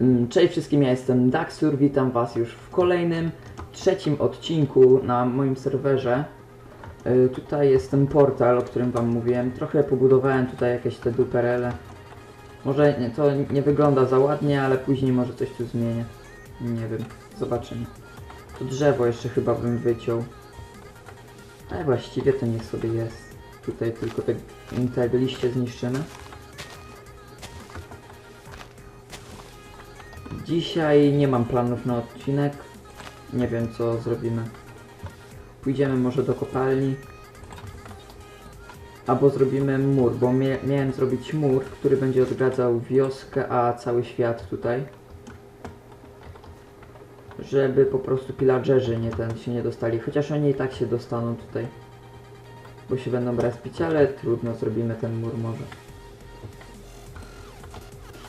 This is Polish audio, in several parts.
Mm, Cześć wszystkim, ja jestem Daxur, witam was już w kolejnym, trzecim odcinku na moim serwerze. Y, Tutaj jest ten portal, o którym wam mówiłem. Trochę pobudowałem tutaj jakieś te duperele. Może to nie wygląda za ładnie, ale później może coś tu zmienię. Nie wiem, zobaczymy. To drzewo jeszcze chyba bym wyciął. Ale właściwie to niech sobie jest. Tutaj tylko te, te liście zniszczymy. Dzisiaj nie mam planów na odcinek. Nie wiem co zrobimy. Pójdziemy może do kopalni. Albo zrobimy mur, bo mia miałem zrobić mur, który będzie odgradzał wioskę, a cały świat tutaj. Żeby po prostu pillagerzy nie ten się nie dostali. Chociaż oni i tak się dostaną tutaj. Bo się będą respić, ale trudno, zrobimy ten mur może.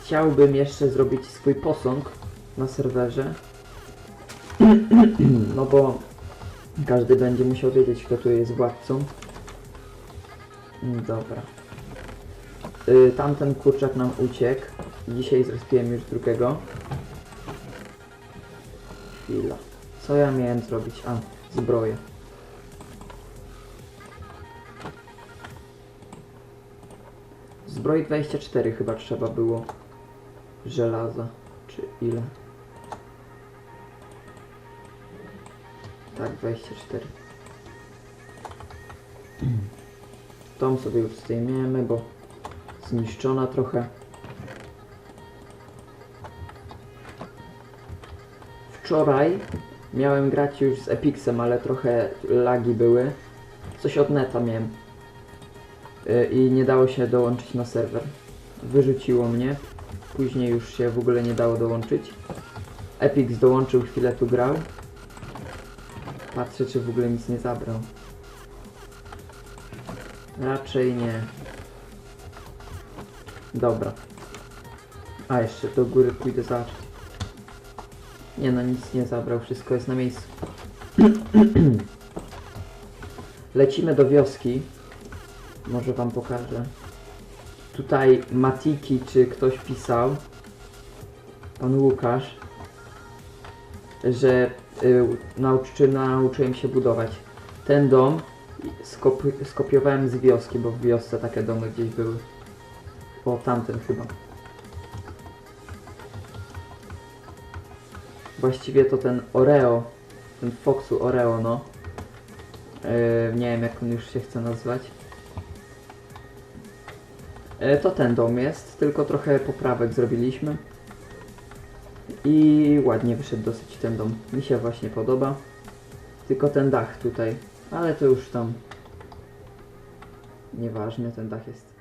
Chciałbym jeszcze zrobić swój posąg na serwerze. No bo każdy będzie musiał wiedzieć, kto tu jest władcą. Mm, Dobra. Y, tamten kurczak nam uciekł. Dzisiaj zrespiłem już drugiego. Chwila. Co ja miałem zrobić? A, zbroję. Zbroi 24 chyba trzeba było żelaza, czy ile? Tak, 24. Tą sobie już zdejmiemy, bo zniszczona trochę. Wczoraj miałem grać już z Epixem, ale trochę lagi były. Coś od neta miałem. Y, I nie dało się dołączyć na serwer. Wyrzuciło mnie. Później już się w ogóle nie dało dołączyć. Epix dołączył, chwilę tu grał. Patrzę, czy w ogóle nic nie zabrał. Raczej nie. Dobra. A, jeszcze do góry pójdę zobaczyć. Nie no, nic nie zabrał, wszystko jest na miejscu. Lecimy do wioski. Może wam pokażę. Tutaj Matiki, czy ktoś pisał, pan Łukasz, że y, nauczy, nauczyłem się budować. Ten dom skopi skopiowałem z wioski, bo w wiosce takie domy gdzieś były. O, tamten chyba. Właściwie to ten Oreo, ten Foxu Oreo, no. Yy, nie wiem jak on już się chce nazwać. E, To ten dom jest, tylko trochę poprawek zrobiliśmy. I ładnie wyszedł dosyć ten dom. Mi się właśnie podoba. Tylko ten dach tutaj. Ale to już tam. Nieważne, ten dach jest.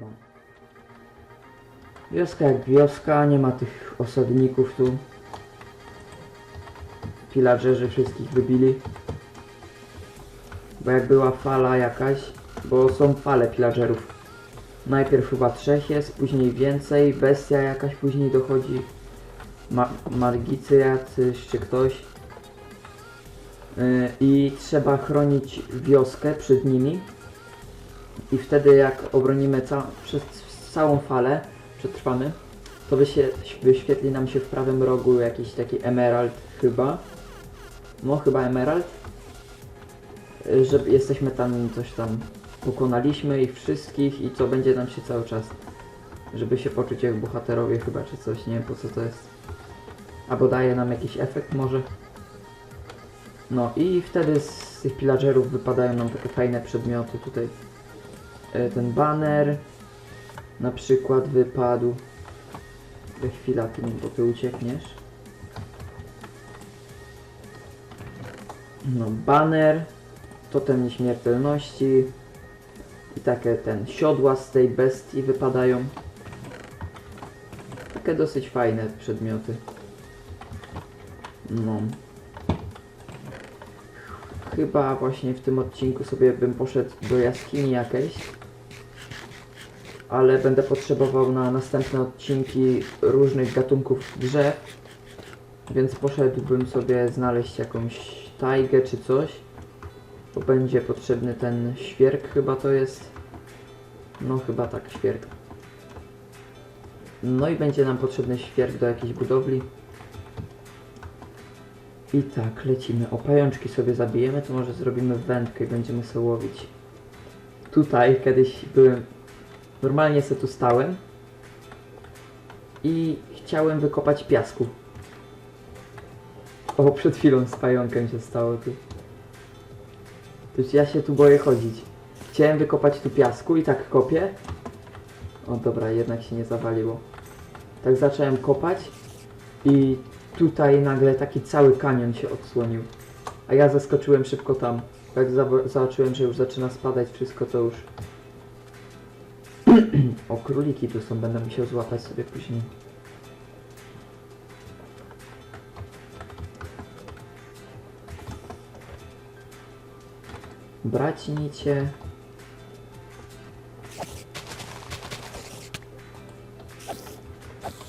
No. Wioska jak wioska, nie ma tych osadników tu. Pillagerzy wszystkich wybili. Bo jak była fala jakaś, bo są fale pillagerów. Najpierw chyba trzech jest, później więcej, bestia jakaś później dochodzi. Ma margicy jacyś czy ktoś. Yy, I trzeba chronić wioskę przed nimi. I wtedy jak obronimy ca przez całą falę, przetrwamy, to wyświetli nam się w prawym rogu jakiś taki emerald chyba. No chyba emerald że jesteśmy tam, coś tam pokonaliśmy ich wszystkich i co będzie nam się cały czas, żeby się poczuć jak bohaterowie chyba, czy coś, nie wiem po co to jest. Albo daje nam jakiś efekt może. No i wtedy z tych pillagerów wypadają nam takie fajne przedmioty tutaj. E, Ten banner na przykład wypadł. Za chwila, ty, bo ty uciekniesz. No, banner totem nieśmiertelności i takie ten siodła z tej bestii wypadają. Takie dosyć fajne przedmioty. No. Chyba właśnie w tym odcinku sobie bym poszedł do jaskini jakiejś. Ale będę potrzebował na następne odcinki różnych gatunków drzew. Więc poszedłbym sobie znaleźć jakąś tajgę czy coś bo będzie potrzebny ten świerk chyba to jest. No chyba tak, świerk. No i będzie nam potrzebny świerk do jakiejś budowli. I tak, lecimy. O pajączki sobie zabijemy, to może zrobimy wędkę i będziemy sobie łowić. Tutaj kiedyś byłem... Normalnie se tu stałem. I chciałem wykopać piasku. O, przed chwilą z pająkiem się stało tu. Już ja się tu boję chodzić. Chciałem wykopać tu piasku i tak kopię. O dobra, jednak się nie zawaliło. Tak zacząłem kopać i tutaj nagle taki cały kanion się odsłonił. A ja zaskoczyłem szybko tam. Jak zobaczyłem, że już zaczyna spadać wszystko, to już... o, króliki tu są, będę musiał złapać sobie później. Brać nicie.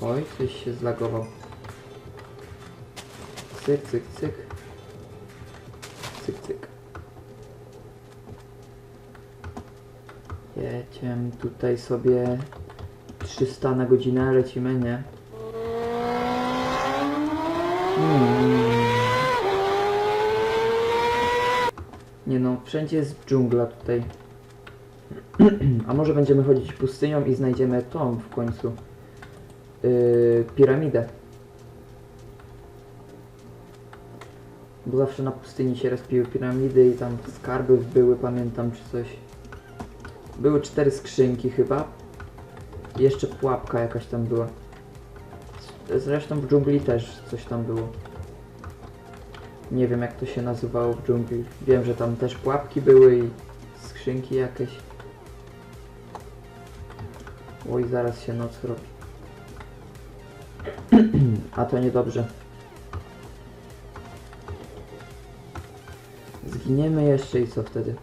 Oj, coś się zlagował. Cyk, cyk, cyk. Cyk, cyk. Jedziemy tutaj sobie 300 na godzinę, lecimy, nie? Hmm. Nie no, wszędzie jest dżungla tutaj. A może będziemy chodzić pustynią i znajdziemy tą w końcu. Yy, piramidę. Bo zawsze na pustyni się respiły piramidy i tam skarby były, pamiętam, czy coś. Były cztery skrzynki chyba. Jeszcze pułapka jakaś tam była. Zresztą w dżungli też coś tam było. Nie wiem jak to się nazywało w dżungli. Wiem, że tam też pułapki były i skrzynki jakieś. Oj, zaraz się noc robi. A to niedobrze. Zginiemy jeszcze i co wtedy?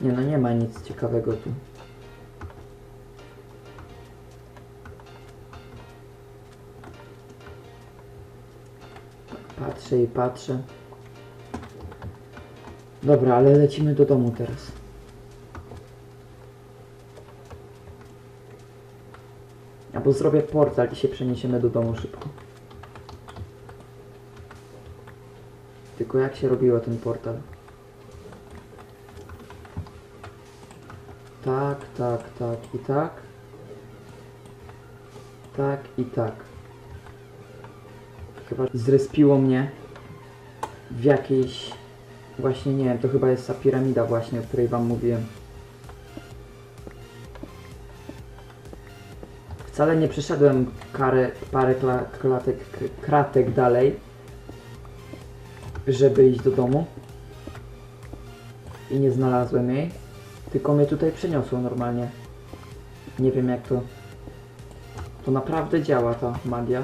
Nie no, nie ma nic ciekawego tu. Patrzę i patrzę. Dobra, ale lecimy do domu teraz. Albo zrobię portal i się przeniesiemy do domu szybko. Tylko jak się robiło ten portal? Tak, tak, tak i tak. Tak i tak. Chyba zrespiło mnie w jakiejś... Właśnie nie to chyba jest ta piramida właśnie, o której wam mówiłem. Wcale nie przeszedłem karę, parę kla, klatek, kratek dalej, żeby iść do domu. I nie znalazłem jej. Tylko mnie tutaj przeniosło normalnie. Nie wiem jak to... To naprawdę działa ta magia.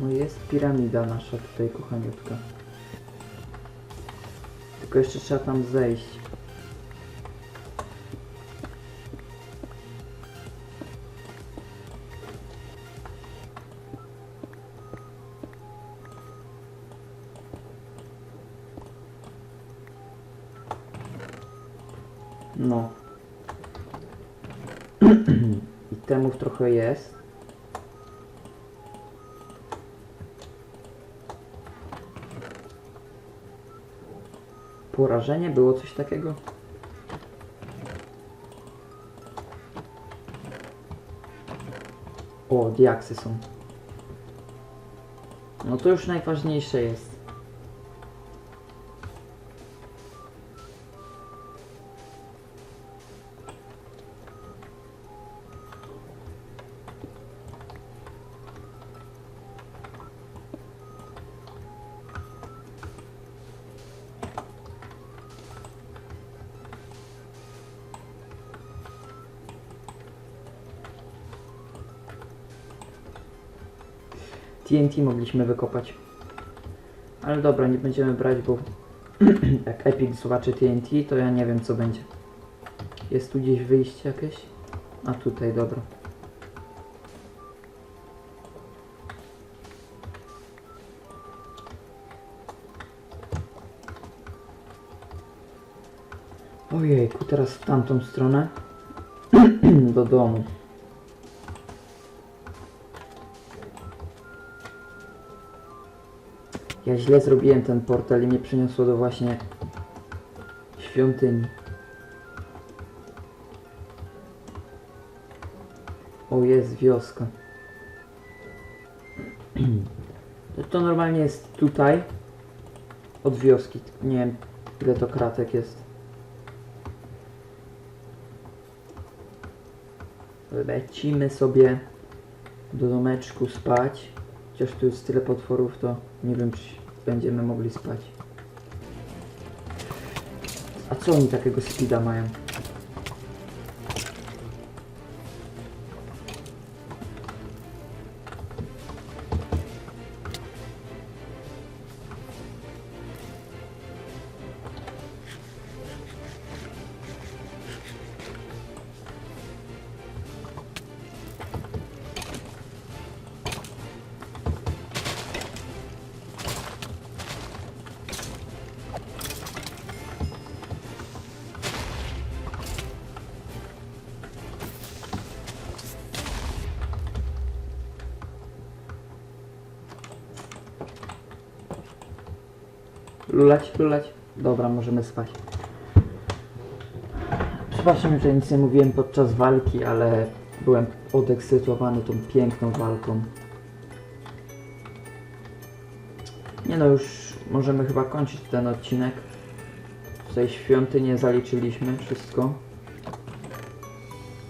No jest piramida nasza tutaj, kochaniutka. Tylko jeszcze trzeba tam zejść. No. I temów trochę jest. Porażenie było coś takiego? O, diaksy są. No to już najważniejsze jest. TNT mogliśmy wykopać. Ale dobra, nie będziemy brać, bo jak Epic zobaczy TNT, to ja nie wiem co będzie. Jest tu gdzieś wyjście jakieś? A tutaj, dobra. Ojejku, teraz w tamtą stronę do domu. Ja źle zrobiłem ten portal i mnie przyniosło do właśnie świątyni. O, jest wioska. To, normalnie jest tutaj. Od wioski. Nie wiem, ile to kratek jest. Lecimy sobie do domeczku spać. Chociaż tu jest tyle potworów, to nie wiem, czy będziemy mogli spać. A co oni takiego speeda mają? Lulać, lulać. Dobra, możemy spać. Przepraszam, że nic nie mówiłem podczas walki, ale byłem odekscytowany tą piękną walką. Nie no, już możemy chyba kończyć ten odcinek. Tutaj świątynię zaliczyliśmy, wszystko.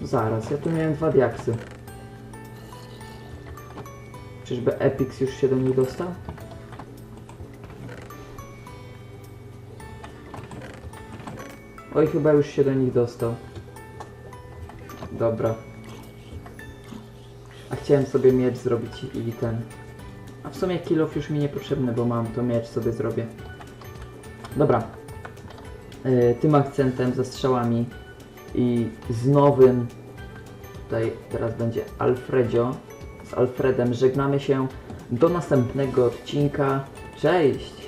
Zaraz, ja tu miałem dwa diaksy. Czyżby Epix już się do nich dostał? Oj, chyba już się do nich dostał. Dobra. A chciałem sobie miecz zrobić i ten. A w sumie kilof już mi niepotrzebny, bo mam to miecz sobie zrobię. Dobra. Yy, tym akcentem, ze strzałami i z nowym tutaj teraz będzie Alfredio. Z Alfredem żegnamy się. Do następnego odcinka. Cześć!